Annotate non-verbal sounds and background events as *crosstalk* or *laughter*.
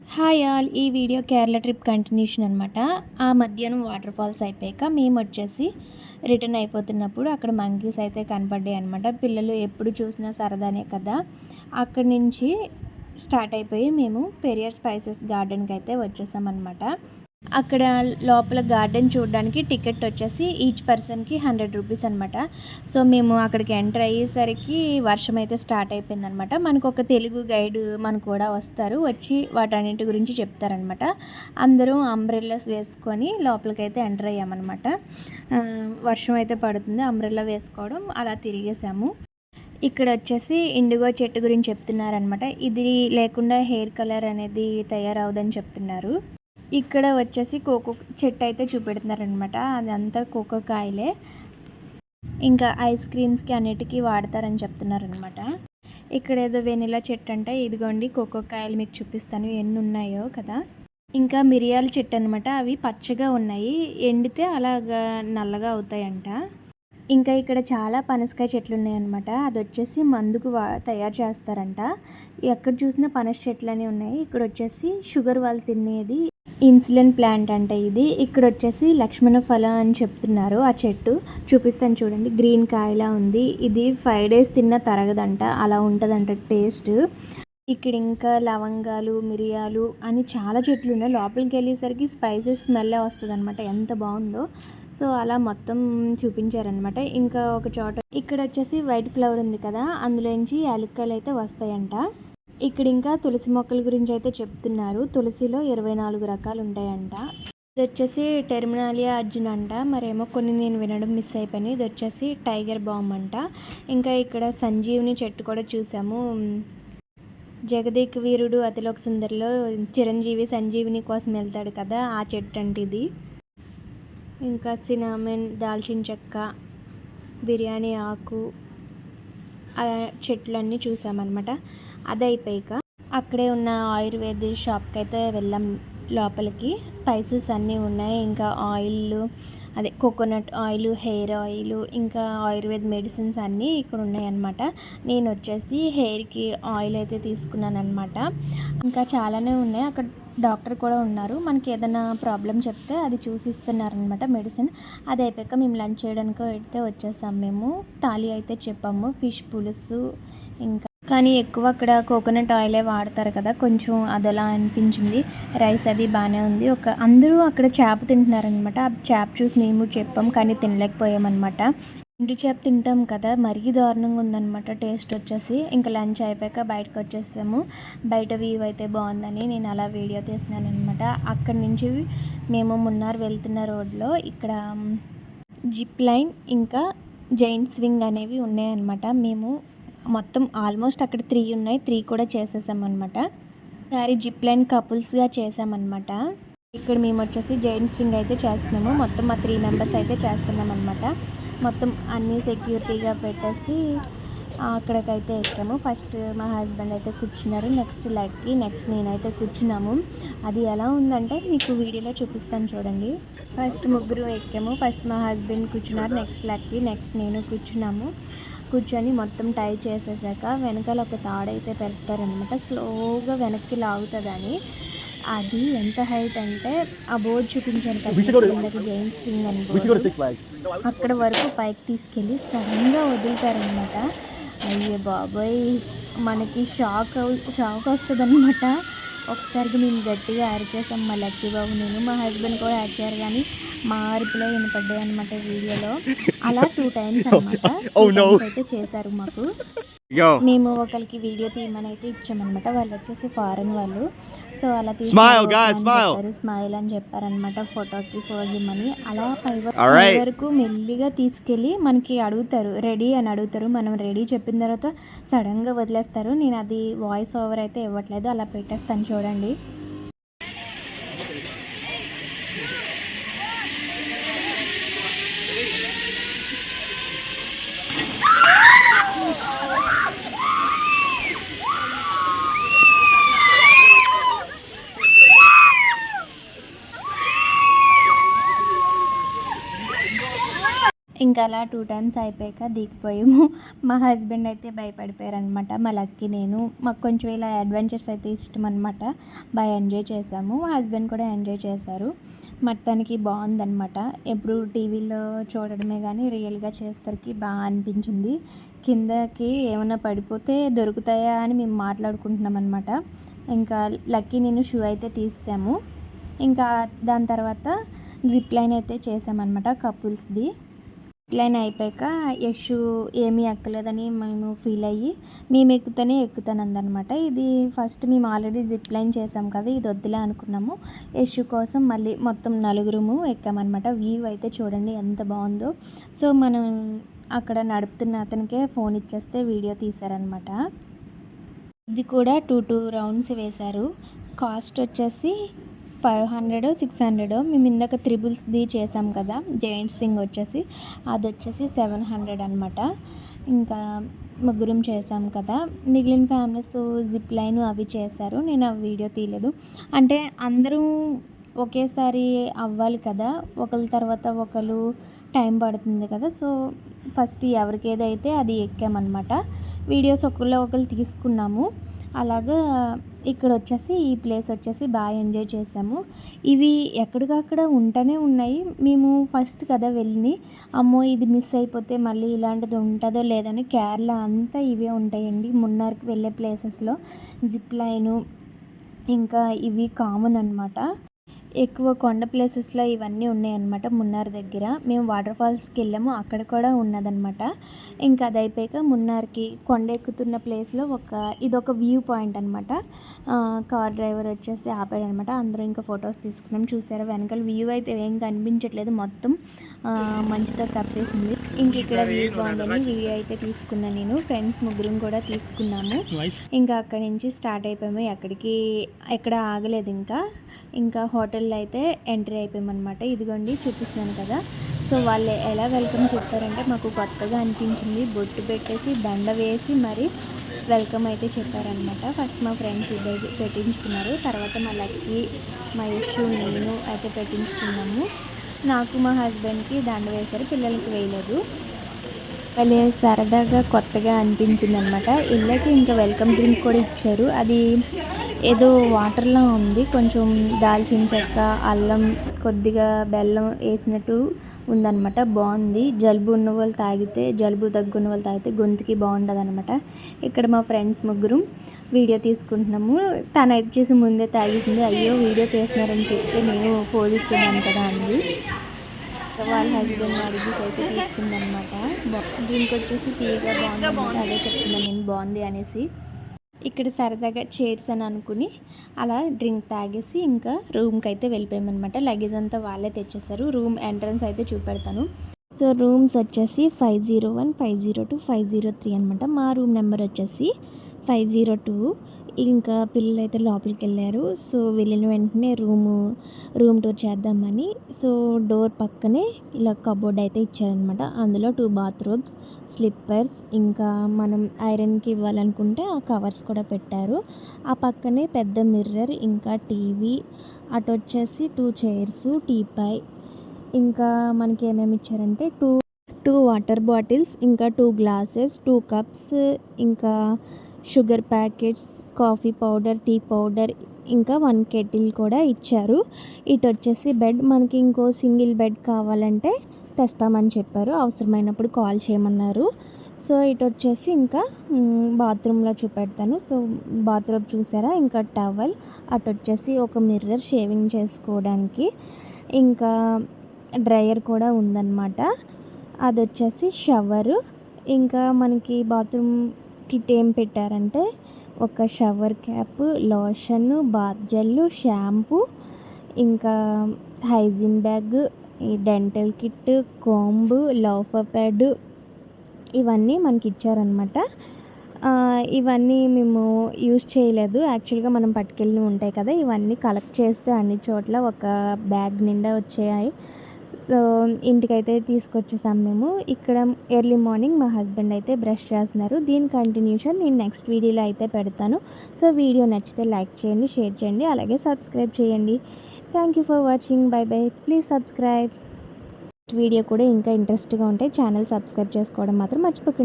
Hi all. ఈ video Kerala trip continuation అనమాట ఆ మధ్యాహ్నం వాటర్ ఫాల్స్ అయిపోయాక మేము వచ్చేసి రిటర్న్ అయిపోతున్నప్పుడు అక్కడ మంకీస్ అయితే కనపడ్డాయి అనమాట పిల్లలు ఎప్పుడు చూసినా సరదానే కదా. అక్కడి నుంచి స్టార్ట్ అయిపోయి మేము పెరియర్ స్పైసెస్ గార్డెన్కి అయితే వచ్చేసామన్నమాట. అక్కడ లోపల గార్డెన్ చూడడానికి టికెట్ వచ్చేసి ఈచ్ పర్సన్కి హండ్రెడ్ రూపీస్ అనమాట సో మేము అక్కడికి ఎంటర్ అయ్యేసరికి వర్షం అయితే స్టార్ట్ అయిపోయింది అనమాట మనకు ఒక తెలుగు గైడ్ మనకు కూడా వస్తారు. వచ్చి వాటన్నింటి గురించి చెప్తారనమాట అందరూ అంబ్రెల్లాస్ వేసుకొని లోపలికైతే ఎంటర్ అయ్యామన్నమాట. వర్షం అయితే పడుతుంది. అంబ్రెల్లా వేసుకోవడం అలా తిరిగేసాము. ఇక్కడ వచ్చేసి ఇండిగో చెట్టు గురించి చెప్తున్నారనమాట ఇది లేకుండా హెయిర్ కలర్ అనేది తయారవుదని చెప్తున్నారు. ఇక్కడ వచ్చేసి కోకో చెట్టు అయితే చూపెడుతున్నారనమాట అదంతా కోకో కాయలే. ఇంకా ఐస్ క్రీమ్స్కి అన్నిటికీ వాడతారని చెప్తున్నారనమాట ఇక్కడ ఏదో వెనిలా చెట్టు అంట ఇదిగోండి కోకో కాయలు మీకు చూపిస్తాను. ఎన్ని ఉన్నాయో కదా. ఇంకా మిరియాల చెట్టు అనమాట అవి పచ్చగా ఉన్నాయి. ఎండితే అలాగా నల్లగా అవుతాయంట. ఇంకా ఇక్కడ చాలా పనసకాయ చెట్లు ఉన్నాయన్నమాట. అది వచ్చేసి మందుకు వా తయారు చేస్తారంట. ఎక్కడ చూసినా పనస చెట్లనే ఉన్నాయి. ఇక్కడ వచ్చేసి షుగర్ వాళ్ళు తినేది ఇన్సులిన్ ప్లాంట్ అంట ఇది. ఇక్కడ వచ్చేసి లక్ష్మణ ఫల అని చెప్తున్నారు ఆ చెట్టు. చూపిస్తాను చూడండి. గ్రీన్ కాయలా ఉంది. ఇది ఫైవ్ డేస్ తిన్న తరగదంట. అలా ఉంటుందంట టేస్ట్. ఇక్కడ ఇంకా లవంగాలు మిరియాలు అని చాలా చెట్లు ఉన్నాయి లోపలికి వెళ్ళేసరికి స్పైసెస్ స్మెల్ వస్తుంది అనమాట ఎంత బాగుందో. సో అలా మొత్తం చూపించారనమాట ఇంకా ఒక చోట ఇక్కడ వచ్చేసి వైట్ ఫ్లవర్ ఉంది కదా. అందులోంచి యాలక్కాయలు అయితే వస్తాయంట. ఇక్కడ ఇంకా తులసి మొక్కల గురించి అయితే చెప్తున్నారు. తులసిలో ఇరవై నాలుగు రకాలు ఉంటాయంట ఇది వచ్చేసి టెర్మినాలియా అర్జున్ అంట మరేమో కొన్ని నేను వినడం మిస్ అయిపోయినాయి ఇది వచ్చేసి టైగర్ బామ్ అంట ఇంకా ఇక్కడ సంజీవుని చెట్టు కూడా చూసాము. జగదీక్ వీరుడు అతిలోక సుందరిలో చిరంజీవి సంజీవిని కోసం వెళ్తాడు కదా ఆ చెట్టు అంటే ఇది ఇంకా సినామెన్ దాల్చిన చెక్క బిర్యానీ ఆకు అలా చెట్లన్నీ చూసామన్నమాట. అది అయిపోయాక అక్కడే ఉన్న ఆయుర్వేద షాప్కి అయితే వెళ్ళాం లోపలికి. స్పైసెస్ అన్నీ ఉన్నాయి. ఇంకా ఆయిల్ అదే కోకోనట్ ఆయిల్ హెయిర్ ఆయిల్ ఇంకా ఆయుర్వేద మెడిసిన్స్ అన్నీ ఇక్కడ ఉన్నాయన్నమాట. నేను వచ్చేసి హెయిర్కి ఆయిల్ అయితే తీసుకున్నాను అనమాట ఇంకా చాలానే ఉన్నాయి. అక్కడ డాక్టర్ కూడా ఉన్నారు. మనకి ఏదైనా ప్రాబ్లం చెప్తే అది చూసి ఇస్తున్నారనమాట మెడిసిన్. అది అయిపోయాక మేము లంచ్ చేయడానికి అయితే వచ్చేసాం మేము. తాళి అయితే చెప్పాము. ఫిష్ పులుసు ఇంకా కానీ ఎక్కువ అక్కడ కోకోనట్ ఆయిలే వాడతారు కదా కొంచెం అదలా అనిపించింది. రైస్ అది బాగానే ఉంది. ఒక అందరూ అక్కడ చేప తింటున్నారనమాట. ఆ చేప చూసి మేము చెప్పాం కానీ తినలేకపోయామన్నమాట ఇంటి చేప తింటాం కదా మరీ దారుణంగా ఉందన్నమాట టేస్ట్ వచ్చేసి. ఇంకా లంచ్ అయిపోయాక బయటకు వచ్చేసాము. బయట వ్యూ అయితే బాగుందని నేను అలా వీడియో తీస్తున్నాను అనమాట అక్కడి నుంచి మేము మున్నార్ వెళ్తున్న రోడ్లో ఇక్కడ జిప్ లైన్ ఇంకా జైంట్ స్వింగ్ అనేవి ఉన్నాయన్నమాట. మేము మొత్తం ఆల్మోస్ట్ అక్కడ త్రీ ఉన్నాయి. త్రీ కూడా చేసేసామన్నమాట. సారీ జిప్ లైన్ కపుల్స్గా చేసామన్నమాట. ఇక్కడ మేము వచ్చేసి జైంట్ స్వింగ్ అయితే చేస్తున్నాము. మొత్తం మా త్రీ మెంబర్స్ అయితే చేస్తున్నాం అనమాట మొత్తం అన్నీ సెక్యూరిటీగా పెట్టేసి అక్కడికైతే ఎక్కాము. ఫస్ట్ మా హస్బెండ్ అయితే కూర్చున్నారు. నెక్స్ట్ లెగ్కి నెక్స్ట్ నేనైతే కూర్చున్నాము. అది ఎలా ఉందంటే మీకు వీడియోలో చూపిస్తాను చూడండి. ఫస్ట్ ముగ్గురు ఎక్కాము. ఫస్ట్ మా హస్బెండ్ కూర్చున్నారు. నెక్స్ట్ లెగ్కి నెక్స్ట్ నేను కూర్చున్నాము. కూర్చొని మొత్తం టై చేసేసాక వెనకాల ఒక తాడైతే పెడతారనమాట స్లోగా వెనక్కి లాగుతుందని. అది ఎంత హైట్ అంటే ఆ బోర్డు చూపించాను కదా జైన్ స్వింగ్ అని. అక్కడ వరకు పైకి తీసుకెళ్ళి సడన్గా వదులుతారనమాట అయ్యే బాబాయ్ మనకి షాక్ షాక్ వస్తుంది అనమాట ఒకసారికి మేము గట్టిగా అరిచేసాం మా లక్కీ బాబు నేను మా హస్బెండ్ కూడా అరిచారు కానీ మా అరుపులే వినపడ్డాయి అనమాట వీడియోలో అలా టూ టైమ్స్ అనమాట. అయితే చేశారు మాకు. మేము ఒకరికి వీడియో తీయమని అయితే ఇచ్చామన్నమాట వాళ్ళు వచ్చేసి ఫారెన్ వాళ్ళు. సో అలా smile. స్మైల్ అని చెప్పారనమాట. ఫోటోకి పోజ్ ఇమ్మని అలా. పై వరకు మెల్లిగా తీసుకెళ్ళి మనకి అడుగుతారు. రెడీ అని అడుగుతారు. మనం రెడీ చెప్పిన తర్వాత సడన్గా వదిలేస్తారు. నేను అది వాయిస్ ఓవర్ అయితే ఇవ్వట్లేదు. అలా పెట్టేస్తాను చూడండి. ఇంకా అలా టూ టైమ్స్ అయిపోయాక దిగిపోయాము. *laughs* మా హస్బెండ్ అయితే భయపడిపోయారు అనమాట మా లక్కి నేను. మాకు కొంచెం ఇలా అడ్వెంచర్స్ అయితే ఇష్టం అనమాట బాగా ఎంజాయ్ చేసాము. మా హస్బెండ్ కూడా ఎంజాయ్ చేశారు. మొత్తానికి బాగుందనమాట. ఎప్పుడు టీవీలో చూడడమే కానీ రియల్గా చేసేసరికి బాగా అనిపించింది. కిందకి ఏమైనా పడిపోతే దొరుకుతాయా అని మేము మాట్లాడుకుంటున్నాం అనమాట ఇంకా లక్కీ నేను షూ అయితే తీసాము ఇంకా దాని తర్వాత జిప్ లైన్ అయితే చేసామన్నమాట కపుల్స్ది. లైన్ అయిపోయాక యశు ఏమీ ఎక్కలేదని మేము ఫీల్ అయ్యి మేము ఎక్కుతూనే ఎక్కుతానందనమాట. ఇది ఫస్ట్ మేము ఆల్రెడీ జిప్ లైన్ చేసాం కదా ఇది వద్దులే అనుకున్నాము. యశు కోసం మళ్ళీ మొత్తం నలుగురుము ఎక్కామన్నమాట వ్యూ అయితే చూడండి ఎంత బాగుందో. సో మనం అక్కడ నడుపుతున్న అతనికే ఫోన్ ఇచ్చేస్తే వీడియో తీశారనమాట. ఇది కూడా టూ టూ రౌండ్స్ వేశారు. కాస్ట్ వచ్చేసి ఫైవ్ హండ్రెడ్ సిక్స్ హండ్రెడ్ మేము ఇందాక త్రిబుల్స్ది చేసాం కదా జైంట్స్ స్వింగ్ వచ్చేసి అది వచ్చేసి సెవెన్ హండ్రెడ్ అనమాట ఇంకా ముగ్గురం చేసాం కదా మిగిలిన ఫ్యామిలీస్ జిప్ లైన్ అవి చేశారు నేను ఆ వీడియో తీయలేదు. అంటే అందరూ ఒకేసారి అవ్వాలి కదా ఒకరి తర్వాత ఒకరు టైం పడుతుంది కదా సో ఫస్ట్ ఎవరికి ఏదైతే అది ఎక్కామన్నమాట వీడియోస్ ఒకళ్ళు ఒకరు తీసుకున్నాము. అలాగా ఇక్కడ వచ్చేసి ఈ ప్లేస్ వచ్చేసి బాగా ఎంజాయ్ చేసాము. ఇవి ఎక్కడికక్కడ ఉంటూనే ఉన్నాయి. మేము ఫస్ట్ కదా వెళ్ళి అమ్మో ఇది మిస్ అయిపోతే మళ్ళీ ఇలాంటిది ఉంటుందో లేదని కేరళ అంతా ఇవే ఉంటాయండి. మున్నార్కి వెళ్ళే ప్లేసెస్లో జిప్ లైను ఇంకా ఇవి కామన్ అనమాట ఎక్కువ కొండ ప్లేసెస్లో ఇవన్నీ ఉన్నాయన్నమాట మున్నార్ దగ్గర. మేము వాటర్ ఫాల్స్కి వెళ్ళాము. అక్కడ కూడా ఉన్నదన్నమాట. ఇంకా అది అయిపోయాక మున్నార్కి కొండ ఎక్కుతున్న ప్లేస్లో ఒక ఇది ఒక వ్యూ పాయింట్ అనమాట కార్ డ్రైవర్ వచ్చేసి ఆపాడనమాట అందరూ ఇంకా ఫొటోస్ తీసుకున్నాం. చూసారా? వెనకాల వ్యూ అయితే ఏం కనిపించట్లేదు మొత్తం. మంచుతో కప్పేసింది. ఇంక ఇక్కడ వ్యూ బాగుందని వీడియో అయితే తీసుకున్నాను నేను. ఫ్రెండ్స్ ముగ్గురం కూడా తీసుకున్నాము. ఇంకా అక్కడి నుంచి స్టార్ట్ అయిపోయాము. ఎక్కడికి ఎక్కడ ఆగలేదు ఇంకా. ఇంకా హోటల్లో అయితే ఎంట్రీ అయిపోయామన్నమాట. ఇదిగోండి చూపిస్తున్నాను కదా. సో వాళ్ళు ఎలా వెల్కమ్ చెప్పారంటే మాకు కొత్తగా అనిపించింది. బొట్టు పెట్టేసి దండ వేసి మరి వెల్కమ్ అయితే చెప్పారనమాట ఫస్ట్ మా ఫ్రెండ్స్ ఇద్దరు పెట్టించుకున్నారు. తర్వాత మా లక్కీ మా యశు నేను అయితే పెట్టించుకున్నాము. నాకు మా హస్బెండ్కి దండ వేశారు పిల్లలకి వేయలేదు. భలే సరదాగా కొత్తగా అనిపించింది అనమాట ఇళ్ళకి ఇంకా వెల్కమ్ డ్రింక్ కూడా ఇచ్చారు. అది ఏదో వాటర్లా ఉంది. కొంచెం దాల్చిన చెక్క అల్లం కొద్దిగా బెల్లం వేసినట్టు ఉందన్నమాట. బాగుంది. జలుబు ఉన్న వాళ్ళు తాగితే జలుబు దగ్గు ఉన్న వాళ్ళు తాగితే గొంతుకి బాగుంటుంది అనమాట ఇక్కడ మా ఫ్రెండ్స్ ముగ్గురు వీడియో తీసుకుంటున్నాము. తను వచ్చేసి ముందే తాగేసింది. అయ్యో వీడియో తీస్తున్నారని చెప్తే నేను ఫోన్ ఇచ్చాను కదా అండి వాళ్ళ హస్బెండ్ అడిగిస్ అయితే తీసుకుందనమాట డ్రింక్ వచ్చేసి తీయగా బాగుంది అదే చెప్తున్నాను నేను బాగుంది అనేసి. ఇక్కడ సరదాగా చైర్స్ అని అనుకుని అలా డ్రింక్ తాగేసి ఇంకా రూమ్కి అయితే వెళ్ళిపోయామన్నమాట. లగేజ్ అంతా వాళ్ళే తెచ్చేసారు రూమ్ ఎంట్రన్స్ అయితే చూపెడతాను. సో రూమ్స్ వచ్చేసి five zero one five zero two five zero three అనమాట మా రూమ్ నెంబర్ వచ్చేసి ఫైవ్ జీరో టూ ఇంకా పిల్లలు అయితే లోపలికి వెళ్ళారు సో వెళ్ళిన వెంటనే రూము రూమ్ టూర్ చేద్దామని. సో డోర్ పక్కనే ఇలా కబోర్డ్ అయితే ఇచ్చారనమాట. అందులో టూ బాత్రూమ్స్ స్లిప్పర్స్ ఇంకా మనం ఐరన్కి ఇవ్వాలనుకుంటే ఆ కవర్స్ కూడా పెట్టారు. ఆ పక్కనే పెద్ద మిర్రర్ ఇంకా టీవీ అటు వచ్చేసి టూ చైర్స్ టీపాయ్ ఇంకా మనకి ఏమేమి ఇచ్చారంటే టూ టూ వాటర్ బాటిల్స్ ఇంకా టూ గ్లాసెస్ టూ కప్స్ ఇంకా sugar packets coffee powder tea powder ఇంకా వన్ కెటిల్ కూడా ఇచ్చారు. ఇటు వచ్చేసి బెడ్ మనకి ఇంకో సింగిల్ బెడ్ కావాలంటే తెస్తామని చెప్పారు. అవసరమైనప్పుడు కాల్ చేయమన్నారు. సో ఇటు వచ్చేసి ఇంకా బాత్రూంలో చూపెడతాను. సో బాత్రూమ్ చూసారా? ఇంకా టవల్. అటు వచ్చేసి ఒక మిర్రర్ షేవింగ్ చేసుకోవడానికి. ఇంకా డ్రయర్ కూడా ఉందన్నమాట. అది వచ్చేసి షవరు. ఇంకా మనకి బాత్రూమ్ కిట్ ఏం పెట్టారంటే ఒక shower cap lotion bath gel shampoo ఇంకా హైజీన్ బ్యాగ్ ఈ dental kit comb loofah pad ఇవన్నీ మనకి ఇచ్చారనమాట ఇవన్నీ మేము యూజ్ చేయలేదు. యాక్చువల్గా మనం పట్టుకెళ్ళి ఉంటాయి కదా ఇవన్నీ కలెక్ట్ చేస్తే అన్ని చోట్ల ఒక బ్యాగ్ నిండా వచ్చాయి. ఇంటికైతే తీసుకొచ్చేసాం మేము. ఇక్కడ ఎర్లీ మార్నింగ్ మా హస్బెండ్ అయితే బ్రష్ చేస్తున్నారు. దీని కంటిన్యూషన్ నేను నెక్స్ట్ వీడియోలో అయితే పెడతాను. సో వీడియో నచ్చితే లైక్ చేయండి షేర్ చేయండి అలాగే సబ్స్క్రైబ్ చేయండి. Thank you for watching bye bye please subscribe video కూడా ఇంకా ఇంట్రెస్ట్గా ఉంటాయి ఛానల్ సబ్స్క్రైబ్ చేసుకోవడం మాత్రం మర్చిపోకండి.